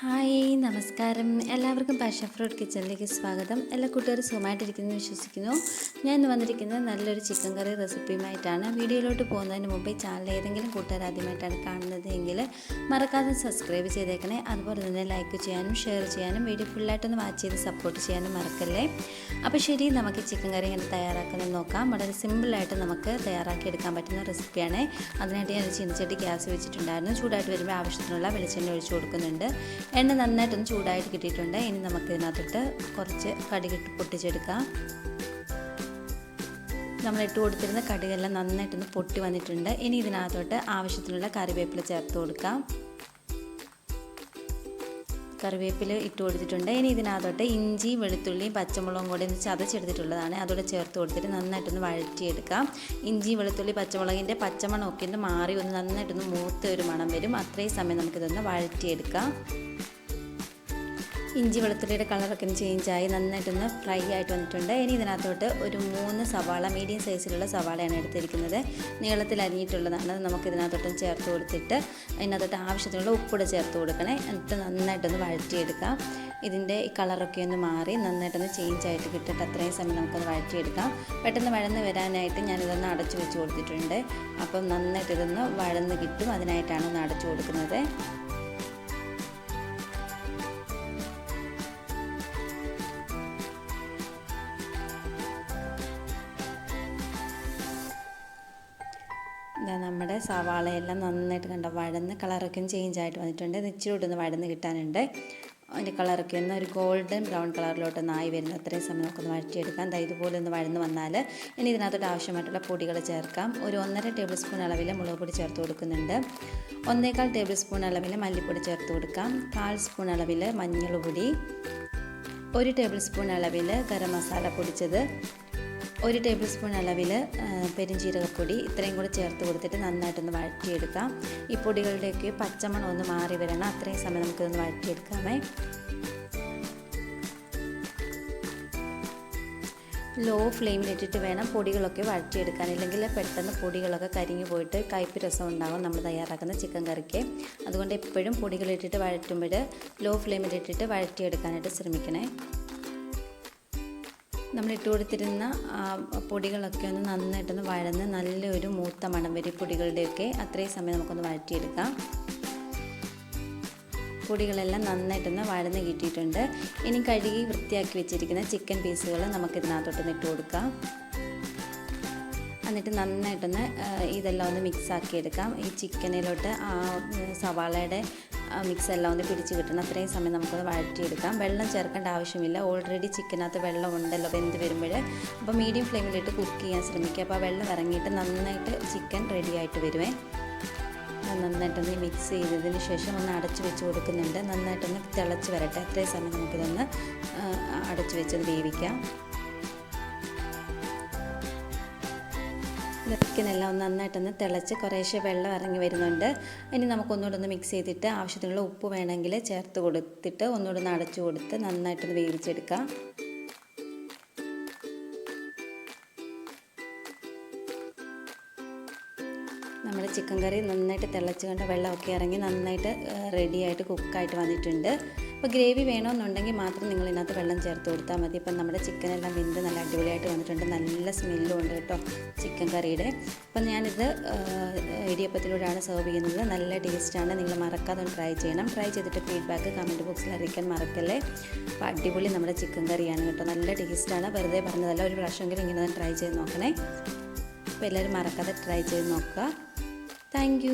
Hi നമസ്കാരം. എല്ലാവർക്കും passion fruit കിച്ചണിലേക്ക് സ്വാഗതം. എല്ലാ കൂട്ടുകാരും സുഖമായിട്ടിരിക്കുന്നു വിശ്വസിക്കുന്നു. ഞാൻ ഇന്ന് വന്നിരിക്കുന്നത് നല്ലൊരു ചിക്കൻ കറി റെസിപ്പിയുമായിട്ടാണ്. വീഡിയോയിലോട്ട് പോകുന്നതിന് മുമ്പ് ചാനൽ ഏതെങ്കിലും കൂട്ടുകാർ ആദ്യമായിട്ടാണ് കാണുന്നത് എങ്കിൽ മറക്കാതെ സബ്സ്ക്രൈബ് ചെയ്തേക്കണേ. അതുപോലെ തന്നെ ലൈക്ക് ചെയ്യാനും ഷെയർ ചെയ്യാനും വീഡിയോ ഫുള്ളായിട്ടൊന്ന് വാച്ച് ചെയ്ത് സപ്പോർട്ട് ചെയ്യാനും മറക്കല്ലേ? അപ്പോൾ ശരി നമുക്ക് ചിക്കൻ കറി എങ്ങനെ തയ്യാറാക്കുന്നത് നോക്കാം. വളരെ സിമ്പിളായിട്ട് നമുക്ക് തയ്യാറാക്കി എടുക്കാൻ പറ്റുന്ന റെസിപ്പിയാണ് അതിനായിട്ട് ഞാൻ ചീനച്ചട്ടി ഗ്യാസ് വെച്ചിട്ടുണ്ടായിരുന്നു. ചൂടായിട്ട് വരുമ്പോൾ ആവശ്യത്തിനുള്ള വെളിച്ചെണ്ണ ഒഴിച്ചു കൊടുക്കുന്നുണ്ട്. എണ്ണ നന്നായിട്ടൊന്ന് ചൂടായിട്ട് കിട്ടിയിട്ടുണ്ട്. ഇനി നമുക്ക് ഇതിനകത്തോട്ട് കുറച്ച് കടുകിട്ട് പൊട്ടിച്ചെടുക്കാം. നമ്മൾ ഇട്ട് കൊടുത്തിരുന്ന കടുകെല്ലാം നന്നായിട്ടൊന്ന് പൊട്ടി വന്നിട്ടുണ്ട്. ഇനി ഇതിനകത്തോട്ട് ആവശ്യത്തിനുള്ള കറിവേപ്പില ചേർത്ത് കൊടുക്കാം. കറിവേപ്പില ഇട്ട് കൊടുത്തിട്ടുണ്ട്. ഇനി ഇതിനകത്തോട്ട് ഇഞ്ചി വെളുത്തുള്ളിയും പച്ചമുളകും കൂടി ഒന്ന് ചതച്ചെടുത്തിട്ടുള്ളതാണ്. അതോടെ ചേർത്ത് കൊടുത്തിട്ട് നന്നായിട്ടൊന്ന് വഴറ്റിയെടുക്കാം. ഇഞ്ചി വെളുത്തുള്ളി പച്ചമുളകിന്റെ പച്ചമണമൊക്കെ ഒന്ന് മാറി ഒന്ന് നന്നായിട്ടൊന്ന് മൂത്ത ഒരു മണം വരും. അത്രയും സമയം നമുക്കിതൊന്ന് വഴറ്റിയെടുക്കാം. ഇഞ്ചി വെളുത്തുള്ളിയുടെ കളറൊക്കെ ഒന്ന് ചേഞ്ചായി നന്നായിട്ടൊന്ന് ഫ്രൈ ആയിട്ട് വന്നിട്ടുണ്ട്. ഇനി ഇതിനകത്തോട്ട് ഒരു മൂന്ന് സവാള മീഡിയം സൈസിലുള്ള സവാളയാണ് എടുത്തിരിക്കുന്നത്. നീളത്തിൽ അരിഞ്ഞിട്ടുള്ളതാണ്. നമുക്ക് ഇതിനകത്തോട്ടും ചേർത്ത് കൊടുത്തിട്ട് അതിനകത്തോട്ട് ആവശ്യത്തിനുള്ള ഉപ്പൂടെ ചേർത്ത് കൊടുക്കണേ. എന്നിട്ട് നന്നായിട്ടൊന്ന് വഴറ്റിയെടുക്കാം. ഇതിന്റെ കളറൊക്കെ ഒന്ന് മാറി നന്നായിട്ടൊന്ന് ചേഞ്ച് ആയിട്ട് കിട്ടിയിട്ട് അത്രയും സമയം നമുക്കൊന്ന് വഴറ്റിയെടുക്കാം. പെട്ടെന്ന് വഴന്ന് വരാനായിട്ട് ഞാനിതൊന്ന് അടച്ചു വെച്ച് കൊടുത്തിട്ടുണ്ട്. അപ്പം നന്നായിട്ട് ഇതൊന്ന് വഴന്ന് കിട്ടും. അതിനായിട്ടാണ് ഒന്ന് അടച്ചു കൊടുക്കുന്നത്. ഇതാ നമ്മുടെ സവാളയെല്ലാം നന്നായിട്ട് കണ്ട വഴന്ന് കളറൊക്കെ ചേഞ്ച് ആയിട്ട് വന്നിട്ടുണ്ട്. ഇച്ചിരി ഒന്ന് വഴന്ന് കിട്ടാനുണ്ട്. അതിന്റെ കളറൊക്കെ ഒന്ന് ഒരു ഗോൾഡൻ ബ്രൗൺ കളറിലോട്ട് നായി വരുന്ന. അത്രയും സമയം നമുക്കൊന്ന് വഴറ്റിയെടുക്കാം. ദാ ഇതുപോലെ ഒന്ന് വഴന്ന് വന്നാൽ ഇനി ഇതിനകത്തോട്ട് ആവശ്യമായിട്ടുള്ള പൊടികൾ ചേർക്കാം. ഒരു ഒന്നര ടേബിൾ സ്പൂൺ അളവിൽ മുളക് പൊടി ചേർത്ത് കൊടുക്കുന്നുണ്ട്. ഒന്നേകാൽ ടേബിൾ സ്പൂൺ അളവിൽ മല്ലിപ്പൊടി ചേർത്ത് കൊടുക്കാം. കാൽ സ്പൂൺ അളവിൽ മഞ്ഞൾ പൊടി. ഒരു ടേബിൾ സ്പൂൺ അളവിൽ ഗരം മസാല പൊടിച്ചത്. ഒരു ടേബിൾ സ്പൂൺ അളവിൽ പെരുംജീരകപ്പൊടി ഇത്രയും കൂടി ചേർത്ത് കൊടുത്തിട്ട് നന്നായിട്ടൊന്ന് വഴറ്റിയെടുക്കാം. ഈ പൊടികളുടെയൊക്കെ പച്ചമണം ഒന്ന് മാറി വരണം. അത്രയും സമയം നമുക്കിതൊന്ന് വഴറ്റിയെടുക്കാമേ. ലോ ഫ്ലെയിമിലിട്ടിട്ട് വേണം പൊടികളൊക്കെ വഴറ്റിയെടുക്കാൻ. ഇല്ലെങ്കിൽ പെട്ടെന്ന് പൊടികളൊക്കെ കരിഞ്ഞു പോയിട്ട് കയ്പ്പ് രസം ഉണ്ടാകും നമ്മൾ തയ്യാറാക്കുന്ന ചിക്കൻ കറിക്ക്. അതുകൊണ്ട് എപ്പോഴും പൊടികളിട്ടിട്ട് വഴറ്റുമ്പോൾ ലോ ഫ്ലെയിമിലിട്ടിട്ട് വഴറ്റിയെടുക്കാനായിട്ട് ശ്രമിക്കണേ. നമ്മൾ ഇട്ട് കൊടുത്തിരുന്ന പൊടികളൊക്കെ ഒന്ന് നന്നായിട്ടൊന്ന് വഴന്ന് നല്ലൊരു മൂത്ത മണം വരും പൊടികളുടെയൊക്കെ അത്രയും സമയം നമുക്കൊന്ന് വഴറ്റിയെടുക്കാം. പൊടികളെല്ലാം നന്നായിട്ടൊന്ന് വഴന്ന് കിട്ടിയിട്ടുണ്ട്. ഇനി കഴുകി വൃത്തിയാക്കി വെച്ചിരിക്കുന്ന ചിക്കൻ പീസുകൾ നമുക്കിതിനകത്തോട്ടൊന്ന് ഇട്ട് കൊടുക്കാം. എന്നിട്ട് നന്നായിട്ടൊന്ന് ഇതെല്ലാം ഒന്ന് മിക്സ് ആക്കി എടുക്കാം ഈ ചിക്കനിലോട്ട് ആ സവാളയുടെ മിക്സ് എല്ലാം ഒന്ന് പിടിച്ച് കിട്ടണം. അത്രയും സമയം നമുക്കൊന്ന് വഴറ്റിയെടുക്കാം. വെള്ളം ചേർക്കേണ്ട ആവശ്യമില്ല. ഓൾറെഡി ചിക്കനകത്ത് വെള്ളം ഉണ്ടല്ലോ വെന്ത് വരുമ്പോൾ അപ്പോൾ മീഡിയം ഫ്ലെയിമിലിട്ട് കുക്ക് ചെയ്യാൻ ശ്രമിക്കുക. അപ്പോൾ ആ വെള്ളം ഇറങ്ങിയിട്ട് നന്നായിട്ട് ചിക്കൻ റെഡി ആയിട്ട് വരുവേ. നന്നായിട്ടൊന്ന് മിക്സ് ചെയ്തതിന് ശേഷം ഒന്ന് അടച്ചു വെച്ച് കൊടുക്കുന്നുണ്ട്. നന്നായിട്ടൊന്ന് തിളച്ച് വരട്ടെ. അത്രയും സമയം നമുക്കിതൊന്ന് അടച്ചു വെച്ചത് വേവിക്കാം. ചിക്കനെല്ലാം ഒന്ന് നന്നായിട്ടൊന്ന് തിളച്ച് കുറേശ്ശെ വെള്ളം ഇറങ്ങി വരുന്നുണ്ട്. ഇനി നമുക്കൊന്നുകൂടെ ഒന്ന് മിക്സ് ചെയ്തിട്ട് ആവശ്യത്തിനുള്ള ഉപ്പ് വേണമെങ്കിൽ ചേർത്ത് കൊടുത്തിട്ട് ഒന്നുകൂടെ ഒന്ന് അടച്ചു കൊടുത്ത് നന്നായിട്ടൊന്ന് വേവിച്ചെടുക്കാം. നമ്മുടെ ചിക്കൻ കറി നന്നായിട്ട് തിളച്ച് കണ്ട വെള്ളമൊക്കെ ഇറങ്ങി നന്നായിട്ട് റെഡിയായിട്ട് കുക്കായിട്ട് വന്നിട്ടുണ്ട്. അപ്പോൾ ഗ്രേവി വേണമെന്നുണ്ടെങ്കിൽ മാത്രം നിങ്ങൾ ഇതിനകത്ത് വെള്ളം ചേർത്ത് കൊടുത്താൽ മതി. ഇപ്പം നമ്മുടെ ചിക്കൻ എല്ലാം വെന്ത് നല്ല അടിപൊളിയായിട്ട് വന്നിട്ടുണ്ട്. നല്ല സ്മെല്ലും ഉണ്ട് കേട്ടോ ചിക്കൻ കറിയുടെ. അപ്പം ഞാനിത് ഇടിയപ്പത്തിലൂടെയാണ് സെർവ് ചെയ്യുന്നത്. നല്ല ടേസ്റ്റാണ്. നിങ്ങൾ മറക്കാതെ ഒന്ന് ട്രൈ ചെയ്യണം. ട്രൈ ചെയ്തിട്ട് ഫീഡ്ബാക്ക് കമന്റ് ബോക്സിൽ അറിയിക്കാൻ മറക്കല്ലേ. അപ്പോൾ അടിപൊളി നമ്മുടെ ചിക്കൻ കറിയാണ് കേട്ടോ. നല്ല ടേസ്റ്റാണ്. വെറുതെ പറഞ്ഞതല്ല ഒരു പ്രാവശ്യമെങ്കിലും ഇങ്ങനെ ട്രൈ ചെയ്ത് നോക്കണേ. അപ്പോൾ എല്ലാവരും മറക്കാതെ ട്രൈ ചെയ്ത് നോക്കുക. താങ്ക്